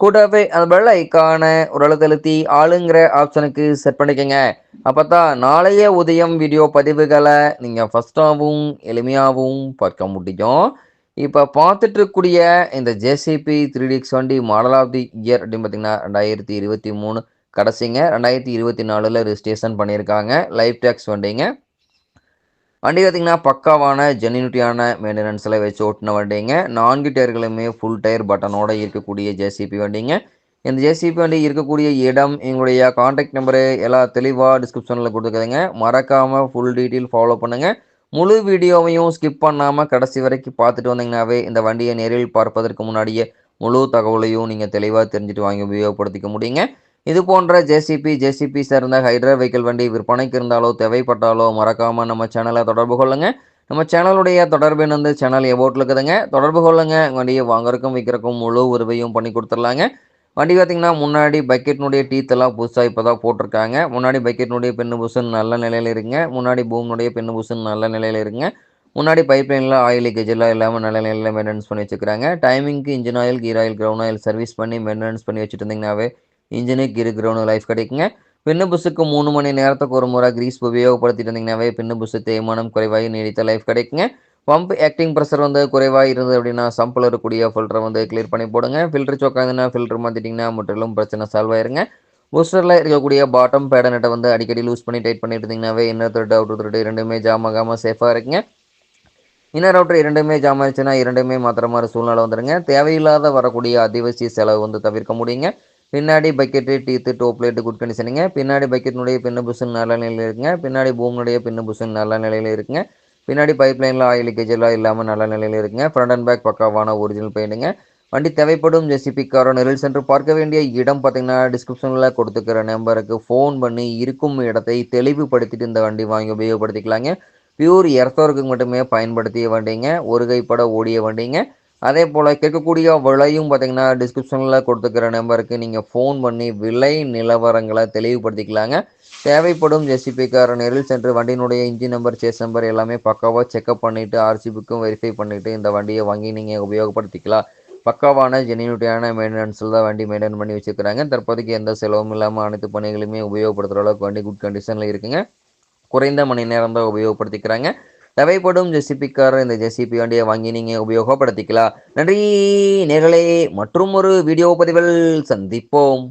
கூடவே அந்த பெல் ஐக்கான ஒரு அழுத்தழுத்தி ஆளுங்கிற ஆப்ஷனுக்கு செட் பண்ணிக்கோங்க. அப்போ தான் நாளைய உதயம் வீடியோ பதிவுகளை நீங்கள் ஃபஸ்ட்டாகவும் எளிமையாகவும் பார்க்க முடியும். இப்போ பார்த்துட்டு இருக்கக்கூடிய இந்த ஜேசிபி த்ரீ டிக்ஸ் வண்டி மாடல் ஆஃப் தி இயர் அப்படின்னு பார்த்தீங்கன்னா ரெண்டாயிரத்தி இருபத்தி மூணு கடைசிங்க. ரெண்டாயிரத்தி இருபத்தி நாலில் ரிஜிஸ்ட்ரேஷன் பண்ணியிருக்காங்க. லைஃப் டேக்ஸ் வண்டிங்க. வண்டி பார்த்திங்கன்னா பக்காவான ஜெனினிட்டியான மெயின்டெனன்ஸில் வச்சு ஓட்டின வண்டிங்க. நான்கு டயர்களுமே ஃபுல் டயர் பட்டனோட இருக்கக்கூடிய ஜேசிபி வண்டிங்க. இந்த ஜேசிபி வண்டி இருக்கக்கூடிய இடம் எங்களுடைய காண்டாக்ட் நம்பரு எல்லா தெளிவாக டிஸ்கிரிப்ஷனில் கொடுத்துருக்குதுங்க. மறக்காமல் ஃபுல் டீட்டெயில் ஃபாலோ பண்ணுங்கள் முழு வீடியோவையும் ஸ்கிப் பண்ணாமல் கடைசி வரைக்கும் பார்த்துட்டு வந்தீங்கன்னாவே இந்த வண்டியை நேரில் பார்ப்பதற்கு முன்னாடியே முழு தகவலையும் நீங்கள் தெளிவாக தெரிஞ்சுட்டு வாங்கி உபயோகப்படுத்திக்க முடியுங்க. இது போன்ற ஜேசிபி ஜேசிபி சேர்ந்த ஹைட்ரா வெஹிக்கிள் வண்டி விற்பனைக்கு இருந்தாலோ தேவைப்பட்டாலோ மறக்காமல் நம்ம சேனலை தொடர்பு கொள்ளுங்கள் நம்ம சேனலுடைய தொடர்பு வந்து சேனல் எபோட்டில் இருக்குதுங்க. தொடர்பு கொள்ளுங்க. வண்டியை வாங்குறக்கும் விற்கிறக்கும் முழு உருவையும் பண்ணி கொடுத்துடலாங்க. வண்டி பார்த்திங்கன்னா முன்னாடி பக்கெட்னுடைய டீத் எல்லாம் புதுசாக இப்போ தான் போட்டிருக்காங்க. முன்னாடி பக்கெட்னுடைய பெண்ணு புசுன்னு நல்ல நிலையில் இருங்க. முன்னாடி பூம்னுடைய பெண்ணு புசுன்னு நல்ல நிலையில் இருங்க. முன்னாடி பைப் லைனில் ஆயில் லீக்கேஜ் எல்லாம் இல்லாமல் நல்ல நிலையில் மெயின்டெனன்ஸ் பண்ணி வச்சுக்கிறாங்க டைமிங்க்கு engine oil gear oil ground oil service பண்ணி மெயின்டெனன்ஸ் பண்ணி வச்சுட்டு இருந்தீங்கன்னாவே இன்ஜினுக்கு கீர் லைஃப் கிடைக்குங்க. பின்னு புஷுக்கு மூணு மணி நேரத்துக்கு ஒரு முறை கிரீஸ் உபயோகப்படுத்திட்டு இருந்தீங்கன்னாவே பின்னு புஷு தேய்மானம் குறைவாகி நீடித்த லைஃப் கிடைக்குங்க. பம்ப் ஆக்டிங் ப்ரெஷர் வந்து குறைவாக இருந்தது அப்படின்னா சம்பில் இருக்கக்கூடிய ஃபில்டரை வந்து கிளியர் பண்ணி போடுங்க. ஃபில்டர் சோக்காதுன்னா ஃபில்டர் மாற்றிட்டிங்கன்னா முற்றிலும் பிரச்சனை சால்வ் ஆயிருங்க. பூஸ்டரில் இருக்கக்கூடிய பாட்டம் பேடனட்டை வந்து அடிக்கடி லூஸ் பண்ணி டைட் பண்ணிட்டு இருந்தீங்கன்னாவே இன்னர் த்ரெட் அவுட் த்ரெட் இரண்டுமே ஜாமாகாமல் சேஃபாக இருக்குங்க. இன்னர் அவுட்டர் இரண்டுமே ஜாம் ஆயிடுச்சுன்னா இரண்டுமே மாத்திர மாதிரி சூழ்நிலை வந்துடுங்க தேவையில்லாத வரக்கூடிய அதிவசிய செலவு வந்து தவிர்க்க முடியுங்க. பின்னாடி பக்கெட்டு டீத்து டோப் லைட்டு குட் கண்டிஷனுங்க பின்னாடி பக்கெட்னுடைய பின்ன புஷன் நல்ல நிலையில் இருக்குங்க. பின்னாடி பூம்னுடைய பின்ன புஷன் நல்ல நிலையில் இருக்குங்க. பின்னாடி பைப் லைனில் ஆயில் லீக்கேஜ் எல்லாம் இல்லாமல் நல்ல நிலையில் இருக்குங்க. ஃப்ரண்ட் அண்ட் பேக் பக்காவான ஒரிஜினல் பெயிண்டுங்க வண்டி தேவைப்படும் ஜெசிபி காரோ நெரில் சென்று பார்க்க வேண்டிய இடம் பார்த்தீங்கன்னா டிஸ்கிரிப்ஷனில் கொடுத்துக்கிற நம்பருக்கு ஃபோன் பண்ணி இருக்கும் இடத்தை தெளிவுபடுத்திட்டு இந்த வண்டி வாங்கி உபயோகப்படுத்திக்கலாங்க. பியூர் எர்த்தோருக்கு மட்டுமே பயன்படுத்திய வண்டிங்க. ஒரு கைப்பட ஓடிய வண்டிங்க. அதே போல் கேட்கக்கூடிய விலையும் பார்த்தீங்கன்னா டிஸ்கிரிப்ஷனில் கொடுத்துக்கிற நம்பருக்கு நீங்கள் ஃபோன் பண்ணி விலை நிலவரங்களை தெளிவுபடுத்திக்கலாங்க. தேவைப்படும் ஜெசிபிக்கார நேரில் சென்று வண்டியினுடைய இன்ஜின் நம்பர் சேஸ் நம்பர் எல்லாமே பக்காவாக செக்அப் பண்ணிவிட்டு ஆர்சிபிக்கும் வெரிஃபை பண்ணிவிட்டு இந்த வண்டியை வாங்கி நீங்கள் உபயோகப்படுத்திக்கலாம். பக்காவான ஜெனியூட்டியான மெயின்டெனன்ஸில் தான் வண்டி மெயின்டைன் பண்ணி வச்சுக்கிறாங்க தற்போதைக்கு எந்த செலவும் இல்லாமல் அனைத்து பணிகளுமே உபயோகப்படுத்துகிற அளவுக்கு வண்டி குட் கண்டிஷனில் இருக்குங்க. குறைந்த மணி நேரம் தான் உபயோகப்படுத்திக்கிறாங்க. தேவைப்படும் ஜெசிபிக்காரர் இந்த ஜெசிபி வண்டியை வாங்கி நீங்கள் உபயோகப்படுத்திக்கலாம். நன்றி நேர்களே. மற்றும் ஒரு வீடியோ பதிவில் சந்திப்போம்.